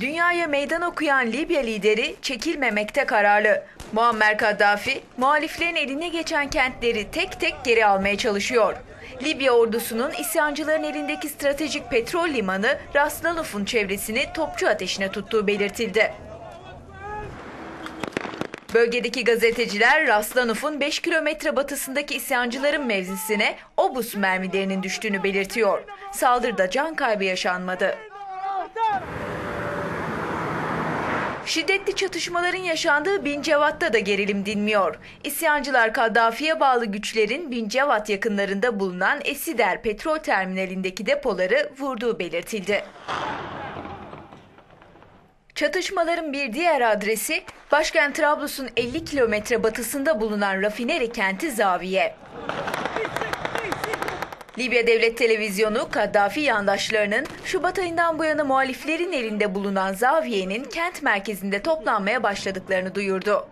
Dünyaya meydan okuyan Libya lideri çekilmemekte kararlı. Muammer Kaddafi, muhaliflerin eline geçen kentleri tek tek geri almaya çalışıyor. Libya ordusunun isyancıların elindeki stratejik petrol limanı Ras Laluf'un çevresini topçu ateşine tuttuğu belirtildi. Bölgedeki gazeteciler Raslanuf'un 5 kilometre batısındaki isyancıların mevzisine obus mermilerinin düştüğünü belirtiyor. Saldırıda can kaybı yaşanmadı. Şiddetli çatışmaların yaşandığı Bin Cevat'ta da gerilim dinmiyor. İsyancılar Kaddafi'ye bağlı güçlerin Bin Cevat yakınlarında bulunan Esider petrol terminalindeki depoları vurduğu belirtildi. Çatışmaların bir diğer adresi başkent Trablus'un 50 kilometre batısında bulunan rafineri kenti Zaviye. Libya Devlet Televizyonu Kaddafi yandaşlarının Şubat ayından bu yana muhaliflerin elinde bulunan Zaviye'nin kent merkezinde toplanmaya başladıklarını duyurdu.